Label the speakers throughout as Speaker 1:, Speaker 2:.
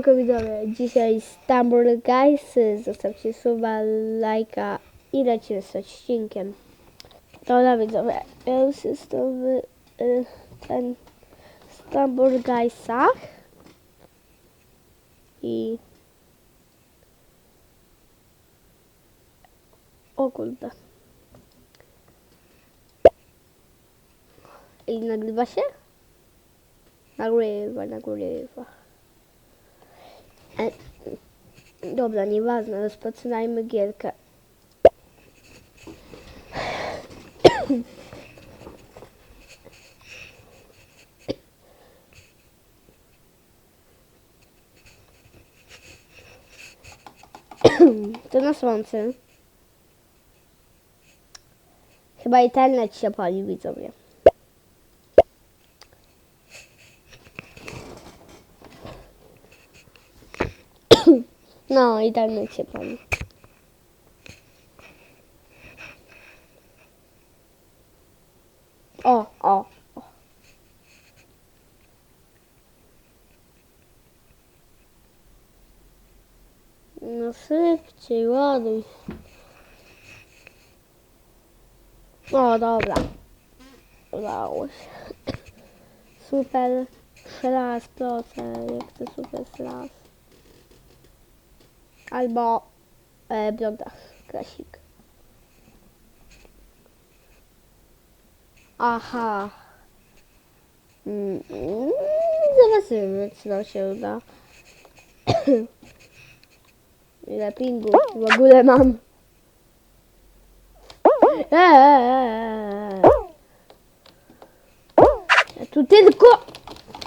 Speaker 1: Siemanko widzowie, dzisiaj Stumble Guys, zostawcie suba, lajka i lecimy z odcinkiem. Dobra widzowie, ja już jestem w y, ten Stumble Guysach i o kurde. I nagrywa się? Nagrywa, nagrywa. Dobra, nieważne, rozpoczynajmy gierkę. To na słońce. Chyba internet się pali, widzowie. No, internet się pali. O, o, o. No szybciej, ładuj. O, dobra. Udało się. Super slash proszę, jak to super slash. Albo e, blogdach klasik. Aha. Mm, zobaczymy, czy nam się uda. Ile pingów w ogóle mam. Eee. Tu tylko...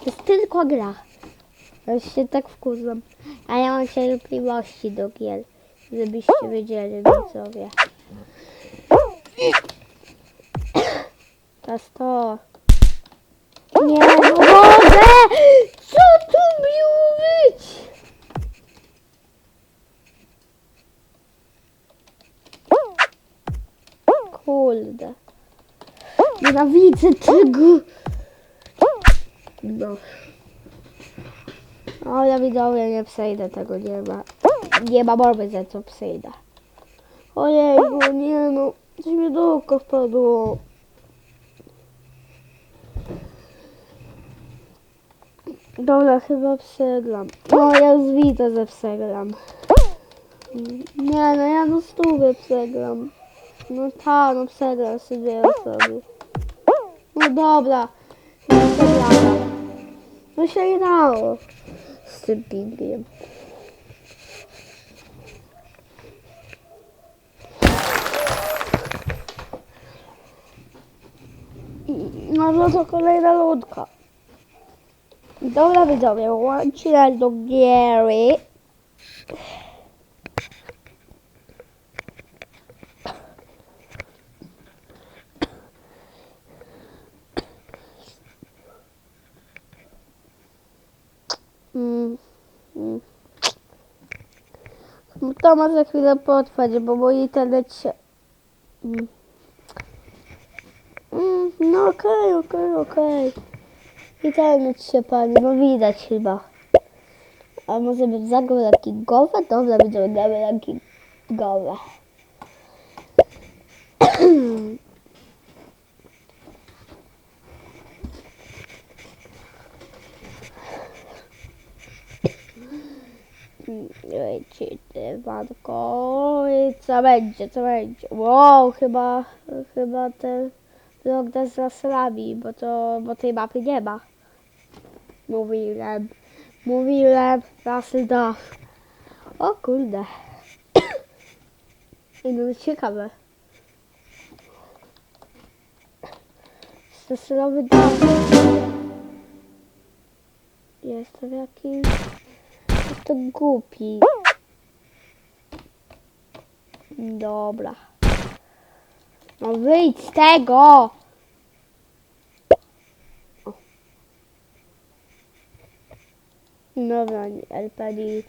Speaker 1: To jest tylko gra. Ja się tak wkurzam. A ja mam cierpliwości do gier. Żebyście wiedzieli, widzowie. Teraz to. Nie, no Boże! Co tu miało być? Kurde. Nienawidzę tego. No. Ale widzowie, nie przejdę tego, nie ma. Nie ma mowy, że co przejdę. Ojejku, nie no. Coś mi do oka wpadło. Dobra, chyba przegram. No, ja już widzę, że przegram. Nie no, ja no stówę przegram. No tak, no przegram sobie osoby. No dobra. No przegrałam. No się grało z tym pingiem. No, no to kolejna ludka. Dobra widzowie, łączę do giery. Mm, mm. To ma za chwilę potrwać, bo mój internet się... Mm. No okej, okej, okej. Internet się pali, bo widać chyba. A może bym zagrał rankingowe? Dobra, gramy rankingowe. Wanko, i co będzie, co będzie? Wow, chyba, chyba ten blok z laserami, bo to, bo tej mapy nie ma. Mówiłem, mówiłem, laser da. O kurde. I no ciekawe. Laserowy dach. Jestem jakiś... To głupi. Dobra. No wyjdź z tego! Dobra, LP nic.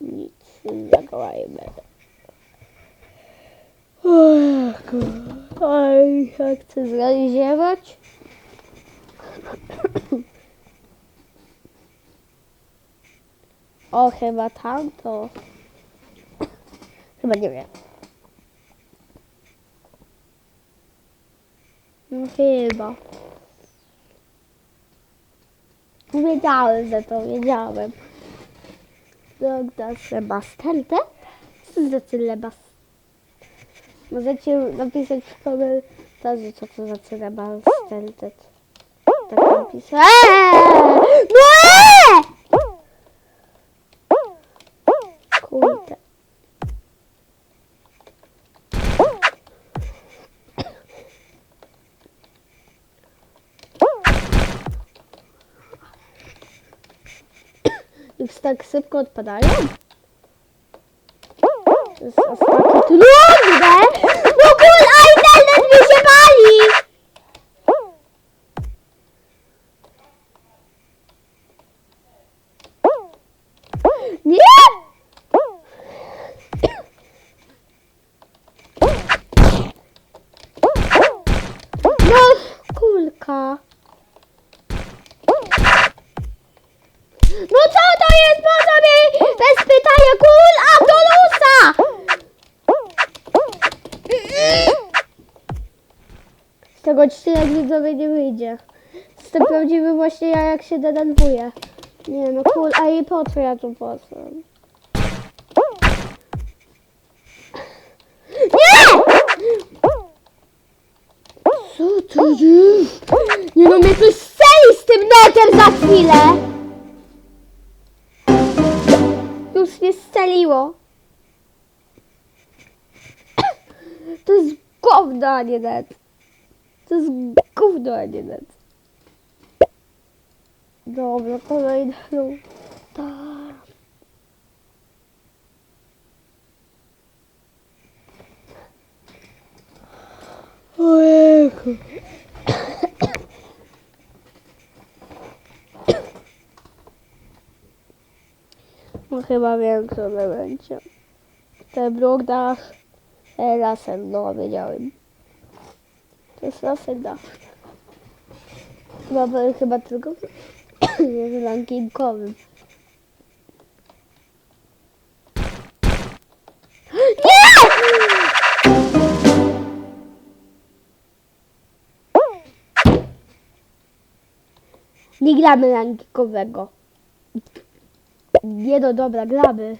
Speaker 1: nic, zagrajmy. Oj, jak chcę zreziewać. O, chyba tamto. Chyba nie wiem. No chyba. Wiedziałem, że to wiedziałem. Dobra, trzeba stertę? Co za cyleba? Możecie napisać w komentarzu, co to za cyleba stertet. Tak napisać. Eee! No eee! Kurde. Już tak szybko odpadają? To jest aż takie trudne! No a internet mi się pali! Nie! No, kulka. No co to jest po co mi bez pytania kul autolusa? Z tego odcinek widzowie nie wyjdzie. Jestem prawdziwy właśnie ja jak się denerwuję. Nie no kul, a i po co ja tu poszłam? Nie! Co to jest? Nie no mnie coś strzeli z tym netem za chwilę! Już mnie strzeliło. To jest gówno, a nie net. To jest gówno, a nie net. Dobra, kolejna runda. Ojejku. No chyba wiem, co to będzie. Ten blok dach e, lasem, no wiedziałem. To jest lasem dach. Chyba, chyba tylko jest rankingowym. Nie gramy rankingowego. Nie no dobra, gramy.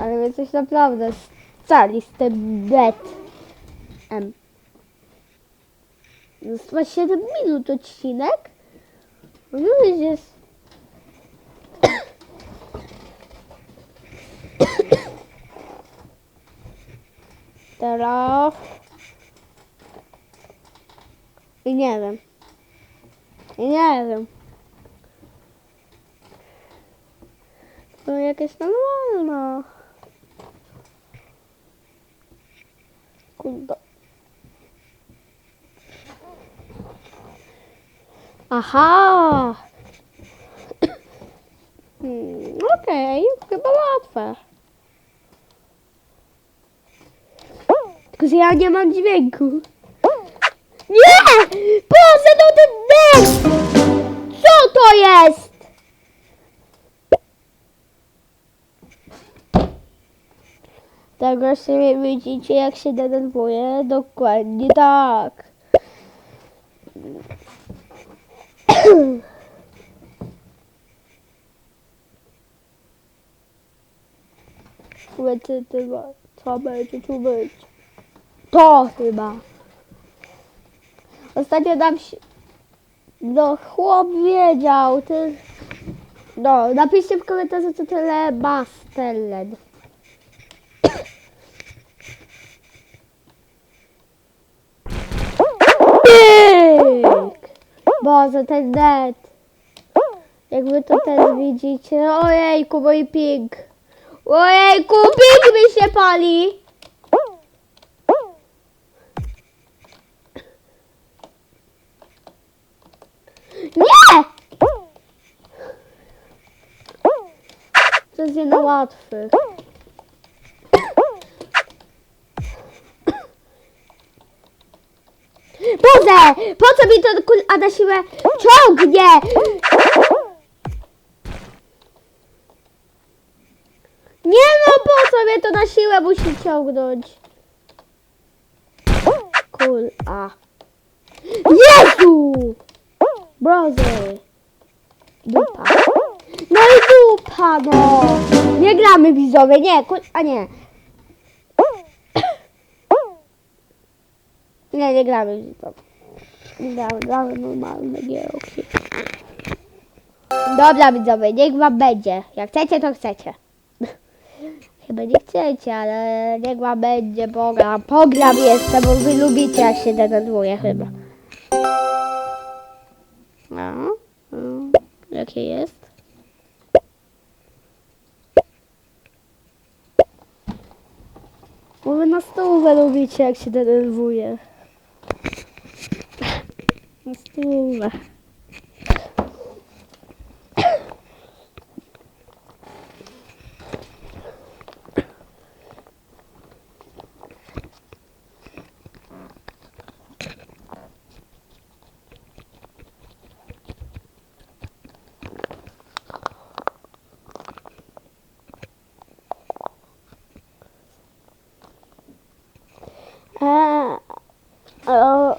Speaker 1: Ale my coś naprawdę stali z tym bet. M. Została 7 minut odcinek. No jest. Teraz. I nie wiem. I nie wiem. To jakieś normalna. Kurde. Aha! Hmm, Okej, chyba łatwe. Tylko, że ja nie mam dźwięku. Nie! Boże, no ten deszcz! Co to jest? Tak właśnie widzicie, jak się denerwuję? Dokładnie tak. Słuchajcie, chyba, co będzie tu być? To chyba. Ostatnio nam się... No, chłop wiedział, ty... No, napiszcie w komentarzu, co tyle ma Stellen. Boże, ten net. Jakby to ten widzicie. Ojejku, mój ping. Ojejku, ping mi się pali. Nie! To jest na łatwy. Boże! Po co mi to kul- a na siłę ciągnie? Siłę musi ciągnąć. Kul, a. Jezu! Brozy. Dupa. No i dupa, no. Nie gramy widzowie, nie, kul, a nie. Nie, nie gramy widzowie. Gramy, gramy normalne gierki. Dobra widzowie, niech wam będzie. Jak chcecie, to chcecie. Chyba nie chcecie, ale niech wam będzie, pogram. Pogram jestem, bo wy lubicie jak się denerwuję chyba. No, no. Jakie jest? Bo wy na stówę lubicie jak się denerwuję. Na stówę.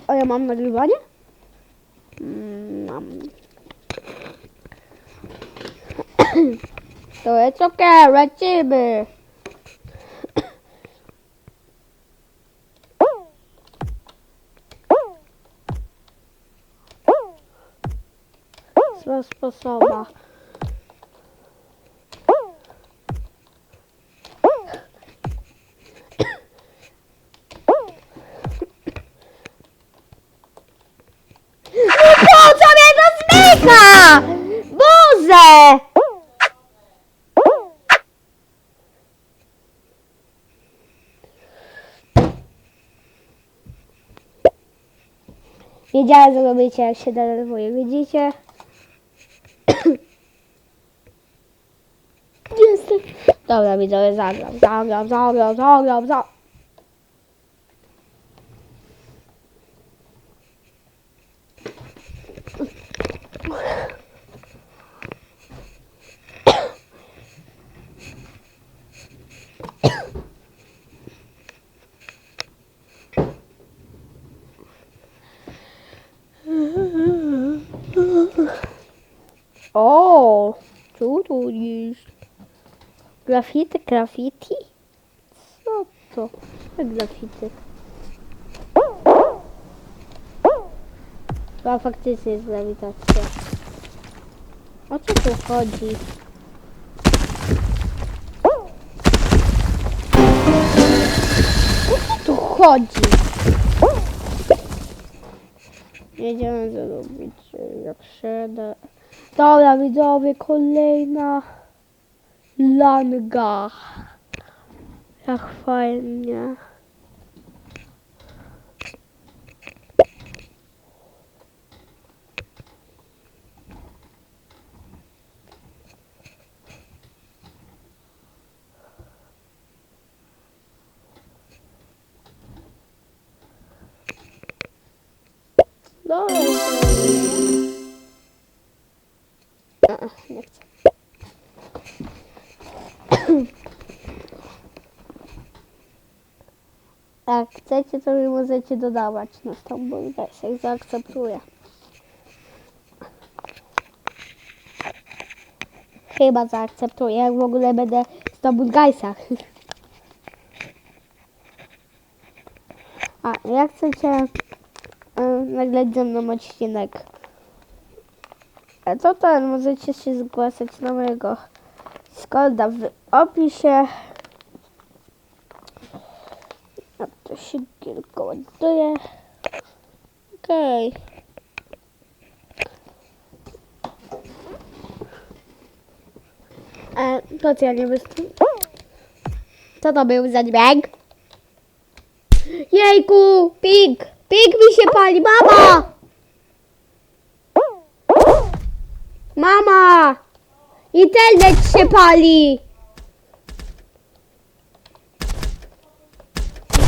Speaker 1: A, ja mam nagrywanie? Mam. To jest okej, lecimy. Zła sposoba. Boże! Wiedziałem, że robicie, jak się denerwuję. Widzicie? Jestem. Dobra, widzowie, zagram, zagram, zagram, zagram, zagram. O, co tu jest? Grafity, graffiti? Co to? Grafity? A faktycznie jest grawitacja. O co tu chodzi? O co tu chodzi? Jedziemy zrobić jak się da. Dobra widzowie, kolejna langa. Jak fajnie. Jak chcecie, to mi możecie dodawać na Stumble Guys, jak zaakceptuję. Chyba zaakceptuję, jak w ogóle będę w Stumble Guysach. A, jak chcecie y, nagrać ze mną odcinek, e, to ten, możecie się zgłaszać na mojego Skolda w opisie. A to się tylko ładuje. Okej. E, to co ja nie wystąpię? Co to był za dźwięk? Jejku! Pig! Pig mi się pali! Mama! Mama! Internet się pali!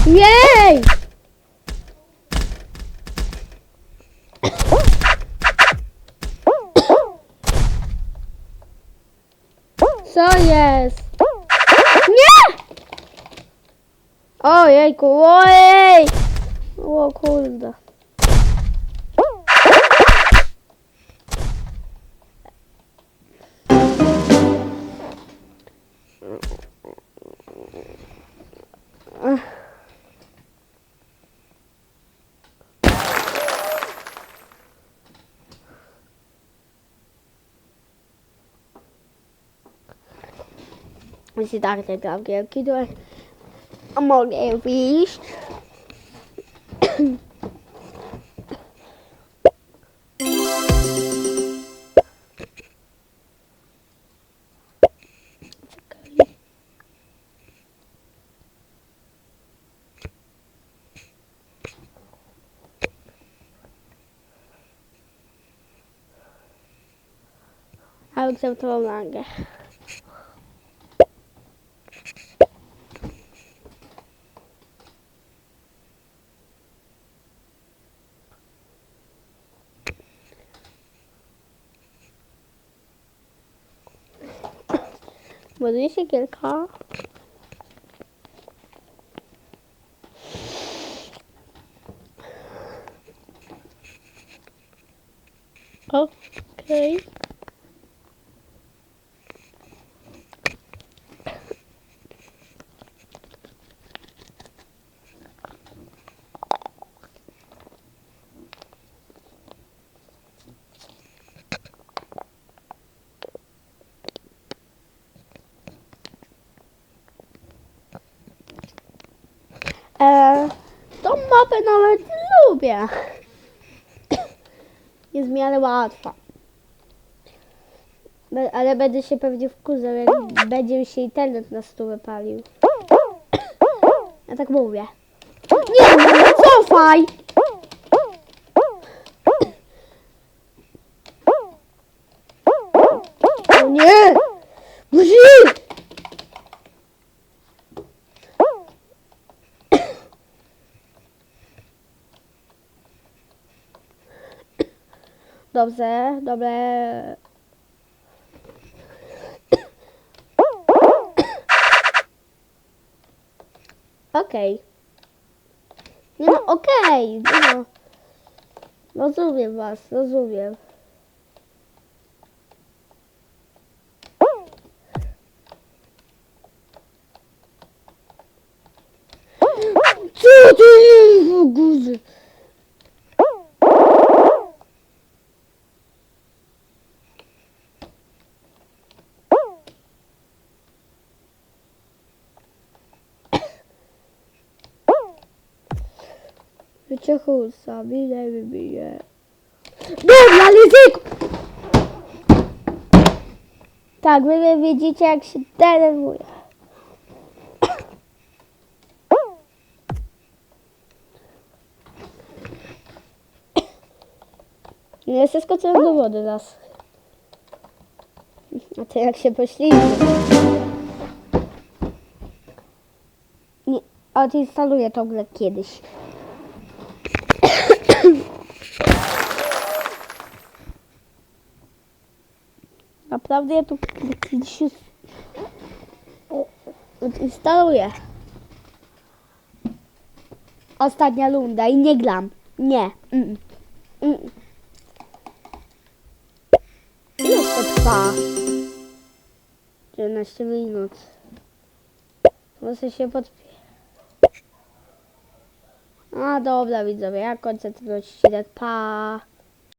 Speaker 1: Jej! Co jest? Nie! Ojejku, ojej! O kurde. Jeśli tak nie gram w gierki, to mogę wyjść. Akceptował langę. Buduje się kilka. Okej. E, tą mapę nawet lubię. Jest w miarę łatwa. Be- Ale będę się pewnie wkurzał, jak będzie mi się internet na stół wypalił. Ja tak mówię. Nie, cofaj! O nie! Guzik! Dobrze, dobre. Okej. Nie no, okej. nie No. Rozumiem was, rozumiem. Co to jest w ogóle? Wyciechłusa, bile wybije. Dobra, Lizyk! Tak, wy widzicie jak się denerwuje. Nie zeskoczyłem do wody raz. A ty jak się poślizgnie. Nie, odinstaluję tą grę kiedyś. Naprawdę ja tu kiedyś już odinstaluję. Ostatnia lunda i nie gram. Nie. Mm. Mm. To trwa? 11 minut. Muszę się podpisać. A dobra widzowie, ja kończę ten odcinek. Pa!